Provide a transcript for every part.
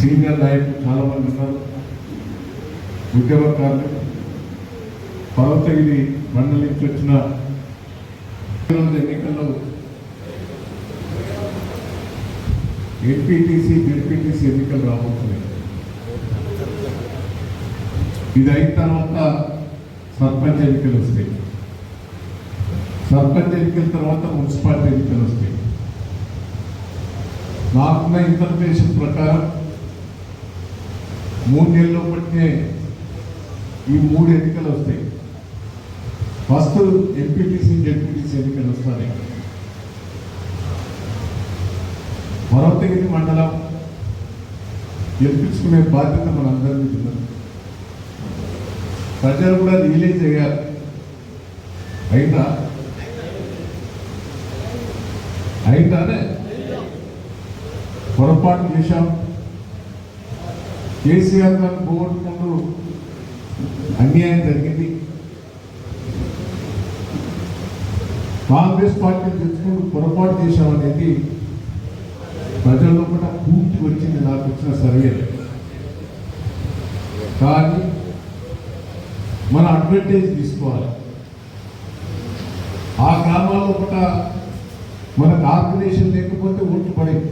Senior నాయకులు చాలామంది ఉన్నారు. ఉద్యమకారులు పర్వతగిరి మండలి నుంచి వచ్చిన ఎన్నికల్లో ఎంపీటీసీ జెడ్పీటీసీ ఎన్నికలు రాబోతున్నాయి. ఇది అయిన తర్వాత సర్పంచ్ ఎన్నికలు వస్తాయి. సర్పంచ్ ఎన్నికల తర్వాత మున్సిపాలిటీ ఎన్నికలు వస్తాయి. నాకున్న ఇన్ఫర్మేషన్ ప్రకారం మూడు నెలలు పట్టినే ఈ మూడు ఎన్నికలు వస్తాయి. ఫస్ట్ ఎంపీటీసీ డెప్యూటీసీ ఎన్నికలు వస్తాయి. పర్వతగిరి మండలం గెలిపించుకునే బాధ్యత మనందరికీ ఉన్నది ప్రజలు కూడా రియలైజ్ అయ్యారు. అయిందా అయిందానే పొరపాటు చేశాం. కేసీఆర్ గారు పోగొట్టుకుంటూ అన్యాయం జరిగింది. కాంగ్రెస్ పార్టీ తెచ్చుకుంటూ పొరపాటు చేశామనేది ప్రజల్లో కూడా పూర్తి వచ్చింది నాకు వచ్చిన సర్వే. కానీ మన అడ్వాంటేజ్ తీసుకోవాలి. ఆ గ్రామాల్లో ఒక మనకు ఆర్గనైజేషన్ లేకపోతే ఓట్లు పడేది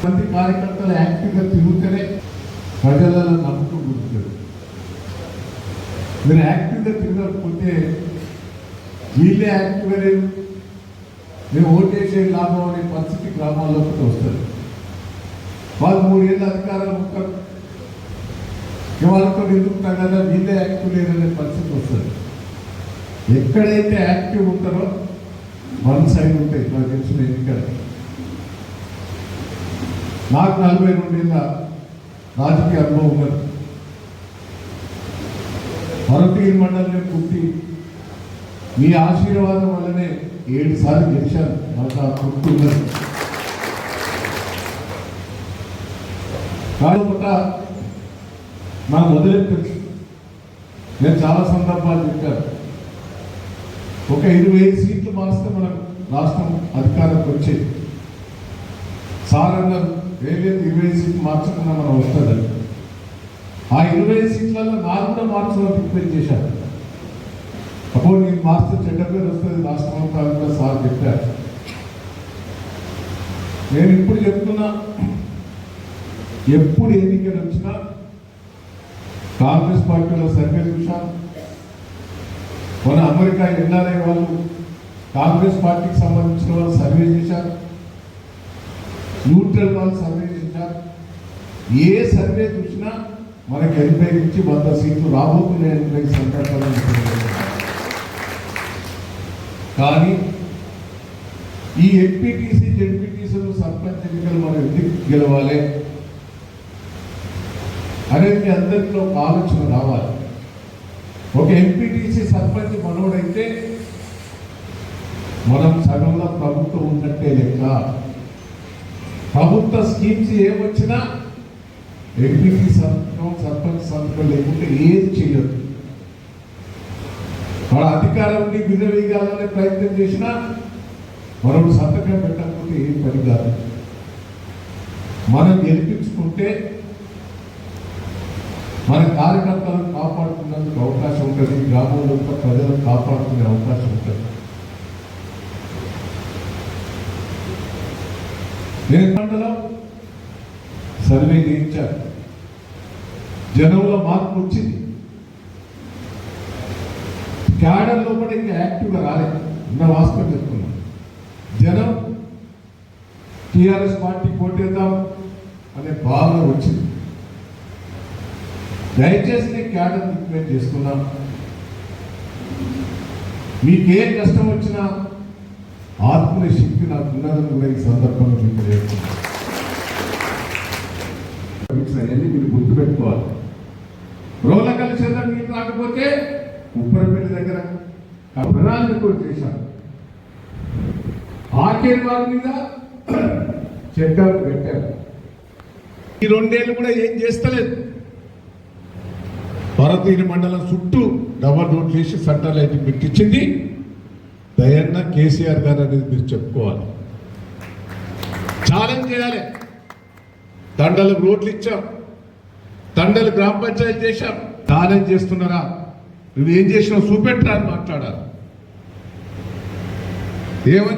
ప్రతి కార్యకర్తలు యాక్టివ్గా తిరుగుతూనే ప్రజలలో నమ్మకం కుదురుతుంది మీరు యాక్టివ్గా తిరగకపోతే వీళ్ళే యాక్టివ్గా లేదు మేము ఓటేసే లాభం అనే పరిస్థితి గ్రామాల్లోకి వస్తారు వస్తుంది. వాళ్ళు మూడేళ్ళ అధికారం ఉంటారు. ఇవాళతో ఎందుకు తగ్గదా కదా వీళ్ళే యాక్టివ్ లేదనే పరిస్థితి వస్తుంది. ఎక్కడైతే యాక్టివ్ ఉంటారో వన్ సైడ్ ఉంటాయి నాకు తెలిసిన ఎన్నికలు. నాకు నలభై రెండేళ్ళ రాజకీయ అనుభవం ఉన్నది. భరతీయ మండలిని పుట్టి మీ ఆశీర్వాదం వల్లనే ఏడు సార్లు గెలిచాను. నాకు ఆ గుర్తు ఉన్నది. కాకపోతే ఒక నా మొదలెట్టు నేను చాలా సందర్భాలు చెప్పాను. ఒక ఇరవై ఐదు సీట్లు మారిస్తే మనకు రాష్ట్రం అధికారంకి వచ్చేది. సార్ అన్నారు వేరే ఇరవై సీట్లు మార్చకుండా మనం వస్తుంది ఆ ఇరవై సీట్లలో నాలుగు కూడా మార్చడం ప్రిపేర్ చేశారు అప్పుడు నేను మార్చి చెడ్డ పేరు వస్తుంది రాష్ట్రంలో కూడా సార్ చెప్పారు. నేను ఇప్పుడు చెప్తున్నా ఎప్పుడు ఎన్నికలు వచ్చినా కాంగ్రెస్ పార్టీలో సర్వే చూశాను మన అమెరికా ఎన్ఆర్ఐ వాళ్ళు కాంగ్రెస్ పార్టీకి సంబంధించిన వాళ్ళు సర్వే చేశారు. న్యూట్రల్ వాళ్ళు సర్వే చేశారు ఏ సర్వే చూసినా మనకి ఎనభై నుంచి వంద సీట్లు రాబోతున్నాయి ఎనభై సందర్భాలు కానీ ఈ ఎంపీటీసీ జెడ్పీటీసీలు సర్పంచ్ ఎన్నికలు మనం ఎందుకు గెలవాలి? అనేది మీ అందరిలో ఒక ఆలోచన రావాలి. ఒక ఎంపీటీసీ సర్పంచ్ మనోడైతే మనం సగంలో ప్రభుత్వం ఉన్నట్టే లెక్క. ప్రభుత్వ స్కీమ్స్ ఏమొచ్చినా ఎంపీసీ సంతకం సర్పంచ్ సంతకం లేకుంటే ఏది చేయదు మన అధికారాన్ని విధవేయాలనే ప్రయత్నం చేసినా మనం సంతకం పెట్టకపోతే ఏం పని కాదు. మనం గెలిపించుకుంటే మన కార్యకర్తలను కాపాడుకునేందుకు అవకాశం ఉంటుంది. గ్రామంలో ప్రజలను కాపాడుకునే అవకాశం ఉంటుంది నేను మండలం సర్వే చేయించాను జనంలో మార్పు వచ్చింది. క్యాడర్ లోపల ఇంకా యాక్టివ్గా రాలేదు. ఉన్న వాస్తవం చెప్తున్నాను. జనం టీఆర్ఎస్ పార్టీ కోటేద్దాం అనే భావన వచ్చింది. దయచేసి నేను క్యాడర్ రిక్వెస్ట్ చేసుకున్నాను మీకు ఏ కష్టం వచ్చినా ఆత్మీయ శక్తి నాకు ఉన్నదని కూడా ఈ సందర్భంలో మీకు తెలియజేస్తున్నాను అవన్నీ మీరు గుర్తుపెట్టుకోవాలి. రోలకల్ చంద్రం నీళ్ళు రాకపోతే ఉప్పరపల్లి దగ్గర. ప్రణాళిక కూడా చేశారు ఆఖరి వారి మీద చెడ్డాలు పెట్టారు ఈ రెండేళ్ళు కూడా ఏం చేస్తలేదు. భారతీయ మండలం చుట్టూ డబల్ రోడ్ చేసి సెంట్రల్ లైటింగ్ పెట్టించింది. దయన్న కేసీఆర్ గారు అనేది మీరు చెప్పుకోవాలి. ఛాలెంజ్ చేయాలి. తండలకు రోడ్లు ఇచ్చాం. తండలు గ్రామ పంచాయతీ చేశాం. ఛాలెంజ్ చేస్తున్నారా? నువ్వేం చేసినావు? చూపెట్టరా అని మాట్లాడాలి. ఏమని